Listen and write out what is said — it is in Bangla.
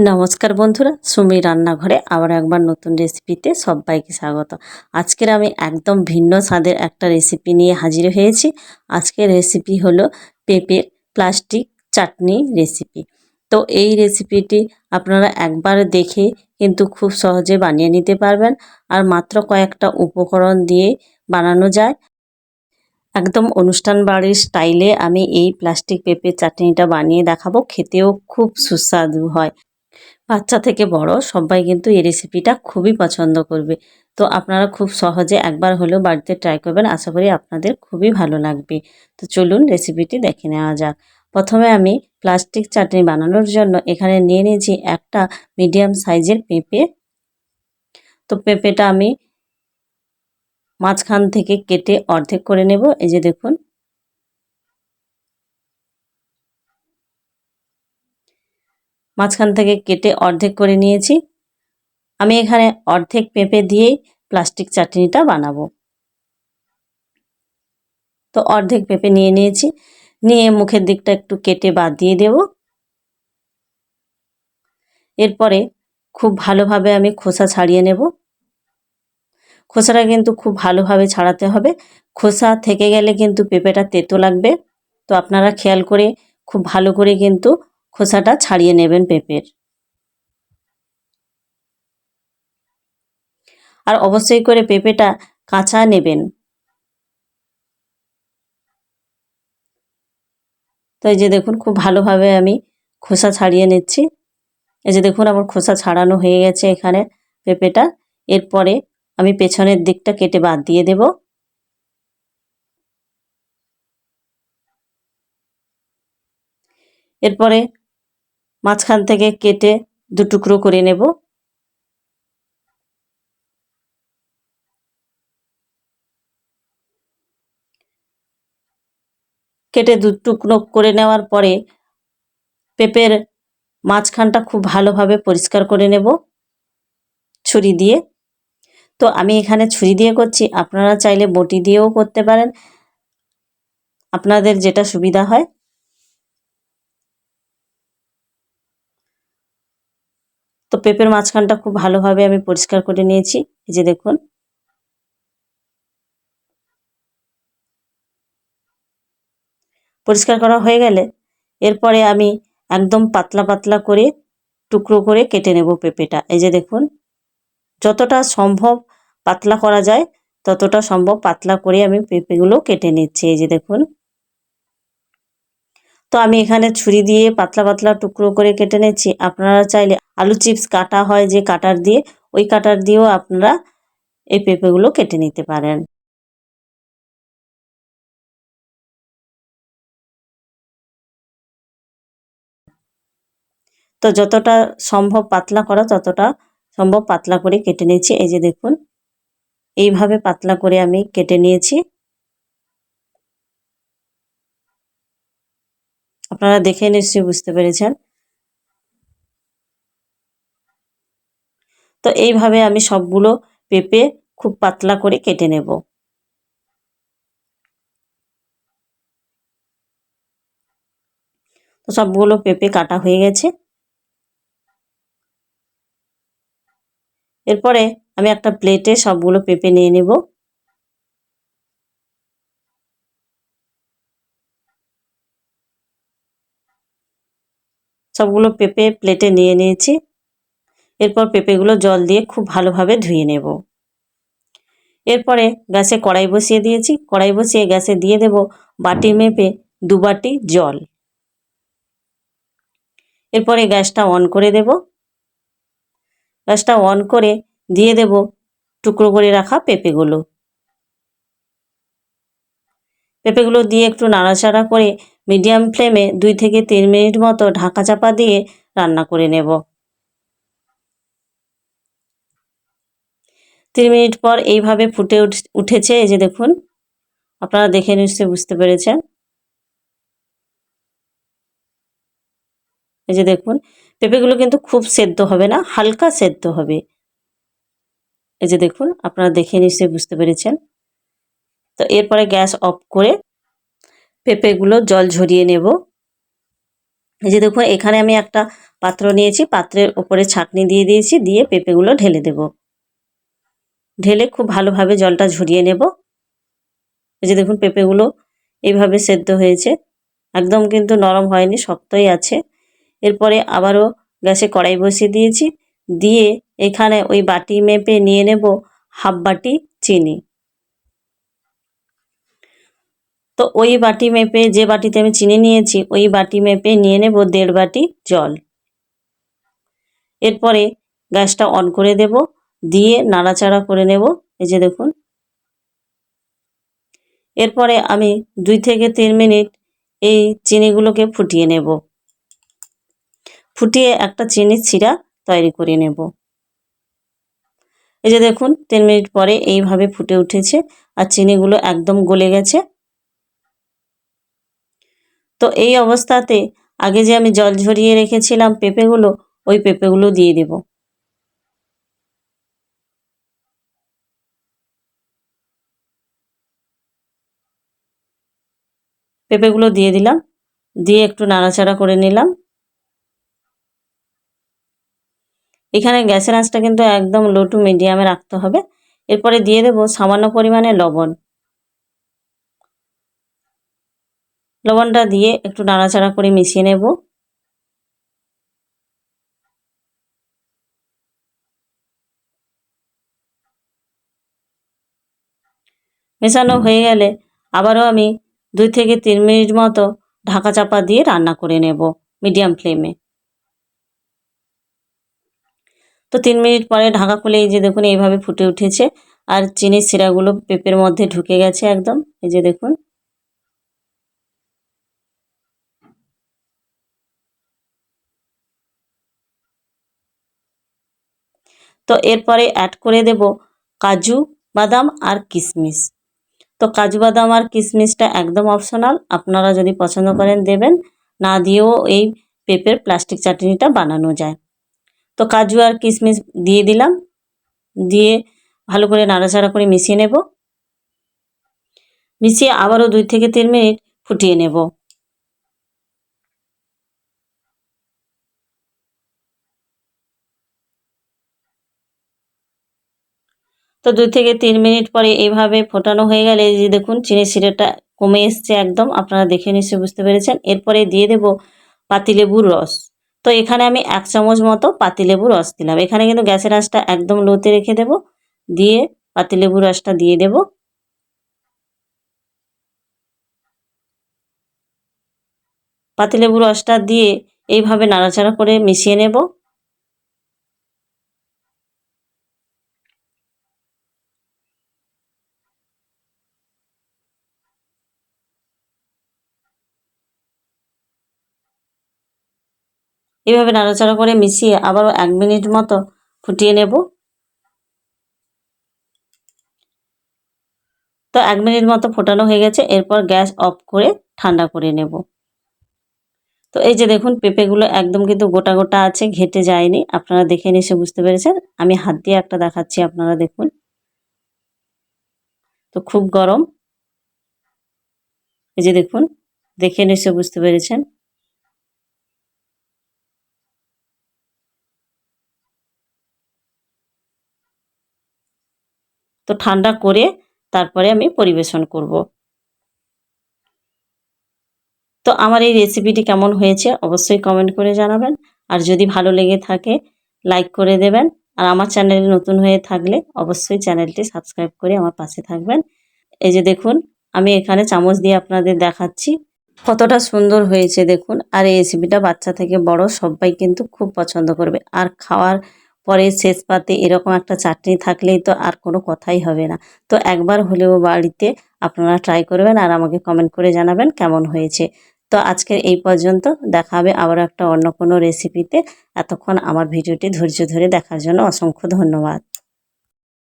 নমস্কার বন্ধুরা, সুমি রান্নাঘরে আবার একবার নতুন রেসিপিতে সবাইকে স্বাগত। আজকের আমি একদম ভিন্ন স্বাদের একটা রেসিপি নিয়ে হাজির হয়েছি। আজকের রেসিপি হলো পেঁপের প্লাস্টিক চাটনি রেসিপি। তো এই রেসিপিটি আপনারা একবার দেখে কিন্তু খুব সহজে বানিয়ে নিতে পারবেন। আর মাত্র কয়েকটা উপকরণ দিয়ে বানানো যায়। একদম অনুষ্ঠান বাড়ির স্টাইলে আমি এই প্লাস্টিক পেঁপের চাটনিটা বানিয়ে দেখাবো। খেতেও খুব সুস্বাদু হয়। বাচ্চা থেকে বড় সবাই কিন্তু এই রেসিপিটা খুবই পছন্দ করবে। তো আপনারা খুব সহজে একবার হলেও বাড়িতে ট্রাই করবেন। আশা করি আপনাদের খুবই ভালো লাগবে। তো চলুন রেসিপিটি দেখে নেওয়া যাক। প্রথমে আমি প্লাস্টিক চাটনি বানানোর জন্য এখানে নিয়ে নিয়েছি একটা মিডিয়াম সাইজের পেঁপে। তো পেঁপেটা আমি মাঝখান থেকে কেটে অর্ধেক করে নেব। এই যে দেখুন মাঝখান থেকে কেটে অর্ধেক করে নিয়েছি। আমি এখানে অর্ধেক পেঁপে দিয়েই প্লাস্টিক চাটনিটা বানাবো। তো অর্ধেক পেঁপে নিয়ে নিয়েছি। নিয়ে মুখের দিকটা একটু কেটে বাদ দিয়ে দেব। এরপরে খুব ভালোভাবে আমি খোসা ছাড়িয়ে নেব। খোসাটা কিন্তু খুব ভালোভাবে ছাড়াতে হবে। খোসা থেকে গেলে কিন্তু পেঁপেটা তেতো লাগবে। তো আপনারা খেয়াল করে খুব ভালো করে কিন্তু খোসাটা ছাড়িয়ে নেবেন পেঁপের। আর অবশ্যই করে পেঁপেটা কাঁচা নেবেন। তো এই যে দেখুন, খুব ভালোভাবে আমি খোসা ছাড়িয়ে নিচ্ছি। এই যে দেখুন, আমার খোসা ছাড়ানো হয়ে গেছে এখানে পেঁপেটা। এরপরে আমি পেছনের দিকটা কেটে বাদ দিয়ে দেব। এরপরে মাঝখান থেকে কেটে দু টুকরো করে নেব। কেটে দু টুকরো করে নেওয়ার পরে পেঁপের মাঝখানটা খুব ভালোভাবে পরিষ্কার করে নেব ছুরি দিয়ে। তো আমি এখানে ছুরি দিয়ে করছি, আপনারা চাইলে বটি দিয়েও করতে পারেন। আপনাদের যেটা সুবিধা হয়। তো পেঁপের মাঝখানটা খুব ভালোভাবে আমি পরিষ্কার করে নিয়েছি। এই যে দেখুন। পরিষ্কার করা হয়ে গেলে এরপরে আমি একদম পাতলা পাতলা করে টুকরো করে কেটে নেব পেঁপেটা। এই যে দেখুন, যতটা সম্ভব পাতলা করা যায়, ততটা সম্ভব পাতলা করে আমি পেঁপেগুলো কেটে নিচ্ছি। এই যে দেখুন। তো আমি এখানে ছুরি দিয়ে পাতলা পাতলা টুকরো করে কেটে নিচ্ছি। আপনারা চাইলে আলু চিপস কাটা হয় যে কাটার দিয়ে, ওই কাটার দিয়েও আপনারা এই পেঁপেগুলো কেটে নিতে পারেন। তো যতটা সম্ভব পাতলা করা, ততটা সম্ভব পাতলা করে কেটে নিয়েছি এই যে দেখুন, এইভাবে পাতলা করে আমি কেটে নিয়েছি। আপনারা দেখে নিশ্চয়ই বুঝতে পেরেছেন। তো এইভাবে আমি সবগুলো পেঁপে খুব পাতলা করে কেটে নেব। তো সবগুলো পেঁপে কাটা হয়ে গেছে। এরপরে আমি একটা প্লেটে সবগুলো পেঁপে নিয়ে নেব। সবগুলো পেঁপে প্লেটে নিয়ে নিয়েছি। এরপর পেঁপেগুলো জল দিয়ে খুব ভালোভাবে ধুয়ে নেব। এরপরে গ্যাসে কড়াই বসিয়ে দিয়েছি। কড়াই বসিয়ে গ্যাসে দিয়ে দেব বাটি মেপে দু বাটি জল। এরপরে গ্যাসটা অন করে দেব। গ্যাসটা অন করে দিয়ে দেব টুকরো করে রাখা পেঁপেগুলো। পেঁপেগুলো দিয়ে একটু নাড়াচাড়া করে মিডিয়াম ফ্লেমে দুই থেকে তিন মিনিট মতো ঢাকা চাপা দিয়ে রান্না করে নেব। তিন মিনিট পর এইভাবে ফুটে উঠেছে এই যে দেখুন। আপনারা দেখে নিশ্চয়ই বুঝতে পেরেছেন। এই যে দেখুন, পেঁপেগুলো কিন্তু খুব সেদ্ধ হবে না, হালকা সেদ্ধ হবে। এই যে দেখুন, আপনারা দেখে নিশ্চয়ই বুঝতে পেরেছেন। তো এরপরে গ্যাস অফ করে পেঁপেগুলো জল ঝরিয়ে নেব। এই যে দেখুন, এখানে আমি একটা পাত্র নিয়েছি, পাত্রের ওপরে ছাকনি দিয়ে দিয়েছি, দিয়ে পেঁপেগুলো ঢেলে দেব। ঢেলে খুব ভালোভাবে জলটা ঝরিয়ে নেব। এই যে দেখুন, পেঁপেগুলো এইভাবে সেদ্ধ হয়েছে। একদম কিন্তু নরম হয়নি, শক্তই আছে। এরপরে আবারও গ্যাসে কড়াই বসিয়ে দিয়েছি। দিয়ে এখানে ওই বাটি মেপে নিয়ে নেব হাফ বাটি চিনি। তো ওই বাটি মেপে যে বাটিতে আমি চিনি নিয়েছি, ওই বাটি মেপে নিয়ে নেব দেড় বাটি জল। এরপরে গ্যাসটা অন করে দেব, দিয়ে নাড়াচাড়া করে নেব, এই যে দেখুন। এরপরে আমি দুই থেকে তিন মিনিট এই চিনিগুলোকে ফুটিয়ে নেব। ফুটিয়ে একটা চিনির চিরা তৈরি করে নেব। এই যে দেখুন, তিন মিনিট পরে এইভাবে ফুটে উঠেছে, আর চিনিগুলো একদম গলে গেছে। তো এই অবস্থাতে আগে যে আমি জল ঝরিয়ে রেখেছিলাম পেঁপেগুলো, ওই পেঁপেগুলো দিয়ে দেব। পেঁপেগুলো দিয়ে দিলাম, দিয়ে একটু নাড়াচাড়া করে নিলাম। এখানে গ্যাসের আঁচটা কিন্তু একদম লো টু মিডিয়ামে রাখতে হবে। এরপরে দিয়ে দেব সামান্য পরিমাণে লবণ। লবণটা দিয়ে একটু নাড়াচাড়া করে মিশিয়ে নেব। মেশানো হয়ে গেলে আবারও আমি দুই থেকে তিন মিনিট মতো ঢাকা চাপা দিয়ে রান্না করে নেব মিডিয়াম ফ্লেমে। তো তিন মিনিট পরে ঢাকা খুলে এই যে দেখুন, এইভাবে ফুটে উঠেছে। আর চিনির শিরাগুলো পেঁপের মধ্যে ঢুকে গেছে একদম। এই যে দেখুন তো এরপরে অ্যাড করে দেব কাজু, বাদাম আর কিশমিশ। তো কাজু, বাদাম আর কিশমিশটা একদম অপশনাল আপনারা যদি পছন্দ করেন দেবেন, না দিয়েও এই পেঁপের প্লাস্টিক চাটনিটা বানানো যায়। তো কাজু আর কিশমিশ দিয়ে দিলাম, দিয়ে ভালো করে নাড়াচাড়া করে মিশিয়ে নেব। মিশিয়ে আবারও দুই থেকে তিন মিনিট ফুটিয়ে নেব। তো দুই থেকে তিন মিনিট পরে এইভাবে ফোটানো হয়ে গেলে যে দেখুন চিনি সিরেটা কমে এসছে একদম। আপনারা দেখে নিশ্চয়ই বুঝতে পেরেছেন। এরপরে দিয়ে দেব পাতিলেবুর রস। তো এখানে আমি এক চামচ মতো পাতিলেবু রস দিলাম। এখানে কিন্তু গ্যাসের আঁচটা একদম লোতে রেখে দেব। দিয়ে পাতিলেবু রসটা দিয়ে দেব। পাতিলেবু রসটা দিয়ে এইভাবে নাড়াচাড়া করে মিশিয়ে নেব। এভাবে নাড়াচাড়া করে মিশিয়ে আবারও এক মিনিট মতো ফুটিয়ে নেব। তো এক মিনিট মতো ফোটানো হয়ে গেছে, এরপর গ্যাস অফ করে ঠান্ডা করে নেব। তো এই যে দেখুন, পেঁপেগুলো একদম কিন্তু গোটা গোটা আছে, ঘেটে যায়নি। আপনারা দেখে নিশ্চয় বুঝতে পেরেছেন। আমি হাত দিয়ে একটা দেখাচ্ছি, আপনারা দেখুন। তো খুব গরম। এই যে দেখুন, দেখে নিশ্চয় বুঝতে পেরেছেন। তো ঠান্ডা করে তারপরে আমি পরিবেশন করব। তো আমার এই রেসিপিটি কেমন হয়েছে অবশ্যই কমেন্ট করে জানাবেন। আর যদি ভালো লেগে থাকে লাইক করে দেবেন। আর আমার চ্যানেলে নতুন হয়ে থাকলে অবশ্যই চ্যানেলটি সাবস্ক্রাইব করে আমার পাশে থাকবেন। এই যে দেখুন, আমি এখানে চামচ দিয়ে আপনাদের দেখাচ্ছি। কতটা সুন্দর হয়েছে দেখুন। আর এই রেসিপিটা বাচ্চা থেকে বড় সবাই কিন্তু খুব পছন্দ করবে। আর খাওয়ার পরে শেষ পাতে এরকম একটা চাটনি থাকলেই তো আর কোনো কথাই হবে না। তো একবার হলেও বাড়িতে আপনারা ট্রাই করবেন আর আমাকে কমেন্ট করে জানাবেন কেমন হয়েছে। তো আজকের এই পর্যন্ত, দেখা হবে আবার একটা অন্য কোনো রেসিপিতে এতক্ষণ আমার ভিডিওটি ধৈর্য ধরে দেখার জন্য অসংখ্য ধন্যবাদ।